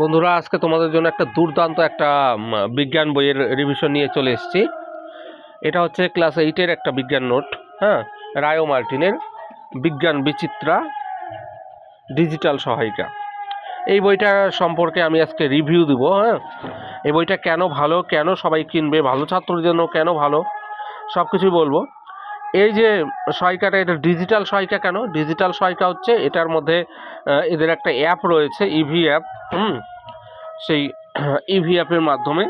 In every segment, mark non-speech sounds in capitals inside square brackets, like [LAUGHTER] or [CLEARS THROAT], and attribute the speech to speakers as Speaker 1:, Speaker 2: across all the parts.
Speaker 1: বন্ধুরা, আজকে তোমাদের জন্য একটা দুর্দান্ত একটা বিজ্ঞান বইয়ের রিভিশন নিয়ে চলে এসেছি। এটা হচ্ছে ক্লাস এইটের একটা বিজ্ঞান নোট হ্যাঁ? রায়ো মার্টিনের বিজ্ঞান বিচিত্রা ডিজিটাল সহায়িকা। এই বইটা সম্পর্কে আমি আজকে রিভিউ দিব হ্যাঁ? এই বইটা কেন ভালো, কেন সবাই কিনবে, ভালো ছাত্রদের জন্য কেন ভালো সব কিছুই বলব। এই যে সহায়িকাটা এটা ডিজিটাল সহায়িকা কেন? ডিজিটাল সহায়িকা হচ্ছে এটার মধ্যে এদের একটা অ্যাপ রয়েছে ইভি অ্যাপ হুম? সেই [CLEARS THROAT] ইভি অ্যাপের মাধ্যমে।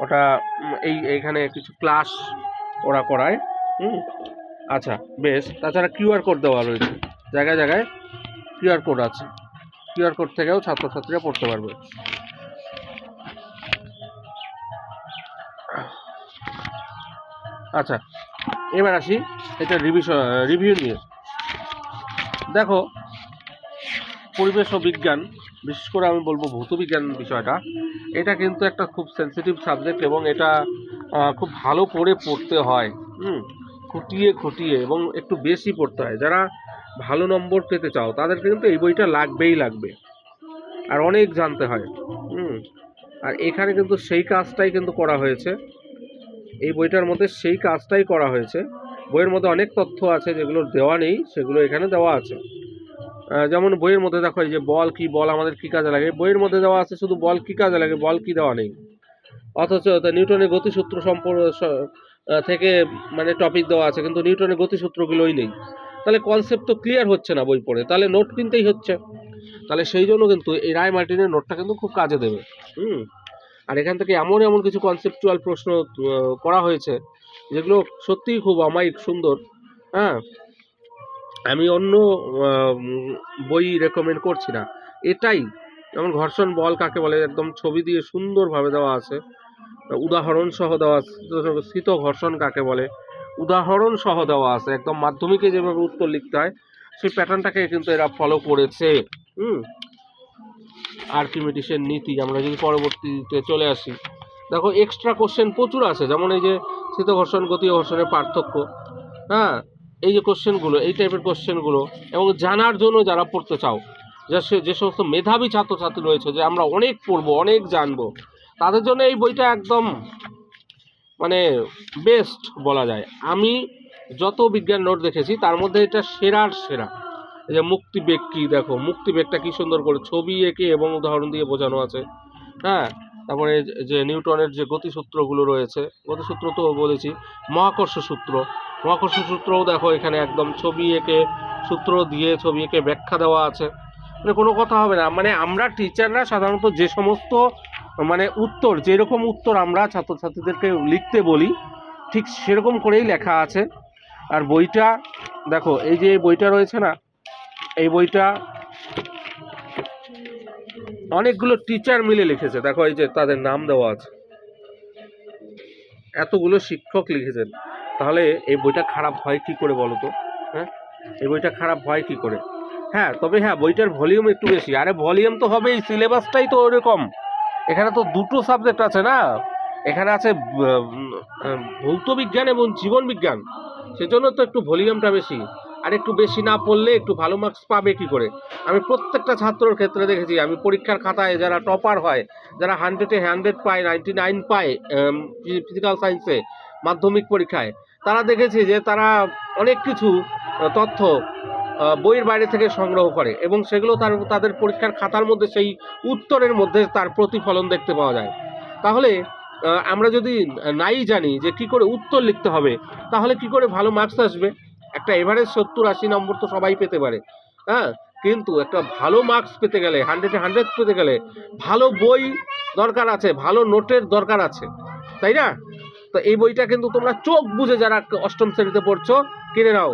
Speaker 1: ওটা এই, এইখানে কিছু ক্লাস ওরা করায়, হুম? আচ্ছা বেশ। তাছাড়া কিউআর কোড দেওয়া রয়েছে। জায়গায় জায়গায় কিউআর কোড আছে। কিউআর কোড থেকেও ছাত্রছাত্রীরা পড়তে পারবে। আচ্ছা এবার আসি এটা রিভিশন রিভিউ নিয়ে। দেখো, পরিবেশ ও বিজ্ঞান, বিশেষ করে আমি বলব ভৌত বিজ্ঞান বিষয়টা, এটা কিন্তু একটা খুব সেন্সিটিভ সাবজেক্ট এবং এটা খুব ভালো করে পড়তে হয়, হুম, খুঁটিয়ে খুঁটিয়ে এবং একটু বেশি পড়তে হয়। যারা ভালো নম্বর পেতে চাও তাদের কিন্তু এই বইটা লাগবেই লাগবে। আর অনেক জানতে হয়, হুম, আর এখানে কিন্তু সেই কাজটাই কিন্তু করা হয়েছে। এই বইটার মধ্যে সেই কাজটাই করা হয়েছে। বইয়ের মধ্যে অনেক তথ্য আছে যেগুলো দেওয়া নেই, সেগুলো এখানে দেওয়া আছে। যেমন বইয়ের মধ্যে দেখো এই যে বল কি, বল আমাদের কি কাজে লাগে? বইয়ের মধ্যে দেওয়া আছে শুধু বল কি কাজে লাগে, বল কি দেওয়া নেই। অথচ নিউটনের গতিসূত্র সম্পর্ক থেকে মানে টপিক দেওয়া আছে, কিন্তু নিউটনের গতিসূত্রগুলোই নেই। তাহলে কনসেপ্ট তো ক্লিয়ার হচ্ছে না বই পড়ে, তাহলে নোট কিনতেই হচ্ছে। তাহলে সেই জন্য কিন্তু এই রায় মার্টিনের নোটটা কিন্তু খুব কাজে দেবে। হুম। আর এখান থেকে এমন এমন কিছু কনসেপচুয়াল প্রশ্ন করা হয়েছে, যেগুলো সত্যিই খুব অমায়িক, সুন্দর হ্যাঁ? আমি অন্য বই রেকমেন্ড করছি না। এটাই, যেমন ঘর্ষণ বল কাকে বলে, একদম ছবি দিয়ে সুন্দরভাবে দেওয়া আছে। উদাহরণ সহ দেওয়া আছে শীত ঘর্ষণ কাকে বলে, উদাহরণ সহ দেওয়া আছে, একদম মাধ্যমিকে যেভাবে উত্তর লিখতে হয়, সেই প্যাটার্নটাকে কিন্তু এরা ফলো করেছে। হুম? আর্কিমিডিসের নীতি, আমরা যদি পরবর্তীতে চলে আসি। দেখো এক্সট্রা কোশ্চেন প্রচুর আছে, যেমন এই যে শীত ঘর্ষণ গতি ঘর্ষণের পার্থক্য হ্যাঁ? এই যে কোশ্চেনগুলো এই টাইপের কোশ্চেনগুলো এবং জানার জন্য যারা পড়তে চাও, যা সে, যে সমস্ত মেধাবী ছাত্রছাত্রী রয়েছে, যে আমরা অনেক পড়ব, অনেক জানব, তাদের জন্য এই বইটা একদম মানে বেস্ট বলা যায়। আমি যত বিজ্ঞান নোট দেখেছি, তার মধ্যে এটা সেরার সেরা। যে মুক্তি বেগ কি, দেখো, মুক্তি বেগটা কি সুন্দর করে ছবি এঁকে এবং উদাহরণ দিয়ে বোঝানো আছে। হ্যাঁ? তারপরে যে- নিউটনের যে গতিসূত্রগুলো রয়েছে, গতিসূত্র তো বলেছি, মহাকর্ষ সূত্র। মহাকর্ষ সূত্রও দেখো এখানে একদম ছবি এঁকে, সূত্র দিয়ে ছবি এঁকে ব্যাখ্যা দেওয়া আছে। মানে কোনো কথা হবে না। মানে আমরা টিচাররা সাধারণত যে সমস্ত মানে উত্তর, যেরকম উত্তর আমরা ছাত্রছাত্রীদেরকে লিখতে বলি, ঠিক সেরকম করেই লেখা আছে। আর বইটা, দেখো, এই যে বইটা রয়েছে না এই বইটা অনেকগুলো টিচার মিলে লিখেছে। দেখো এই যে তাদের নাম দেওয়া আছে। এতগুলো শিক্ষক লিখেছেন। তাহলে এই বইটা খারাপ হয় কি করে বলো তো? হ্যাঁ? এই বইটা খারাপ হয় কি করে? হ্যাঁ তবে হ্যাঁ বইটার ভলিউম একটু বেশি। আরে ভলিউম তো হবেই সিলেবাসটাই তো ওরকম। এখানে তো দুটো সাবজেক্ট আছে না? এখানে আছে ভৌত বিজ্ঞান এবং জীবন বিজ্ঞান। সেজন্য তো একটু ভলিউমটা বেশি। আর একটু বেশি না পড়লে একটু ভালো মার্কস পাবে কি করে? আমি প্রত্যেকটা ছাত্রর ক্ষেত্রে দেখেছি, আমি পরীক্ষার খাতায় যারা টপার হয়, যারা হান্ড্রেডে হান্ড্রেড পায় নাইনটি নাইন পায় ফিজিক্যাল সায়েন্সে মাধ্যমিক পরীক্ষায়, তারা দেখেছি যে তারা অনেক কিছু তথ্য বইয়ের বাইরে থেকে সংগ্রহ করে এবং সেগুলো তার, তাদের পরীক্ষার খাতার মধ্যে সেই উত্তরের মধ্যে তার প্রতিফলন দেখতে পাওয়া যায়। তাহলে আমরা যদি নাই জানি যে কি করে উত্তর লিখতে হবে, তাহলে কি করে ভালো মার্কস আসবে? একটা এভারেজ সত্তর আশি নম্বর তো সবাই পেতে পারে। হ্যাঁ? কিন্তু একটা ভালো মার্কস পেতে গেলে হান্ড্রেডে হান্ড্রেড পেতে গেলে ভালো বই দরকার আছে, ভালো নোটের দরকার আছে, তাই না? তো এই বইটা কিন্তু তোমরা চোখ বুঝে যারা অষ্টম শ্রেণীতে পড়ছো, কিনে নাও।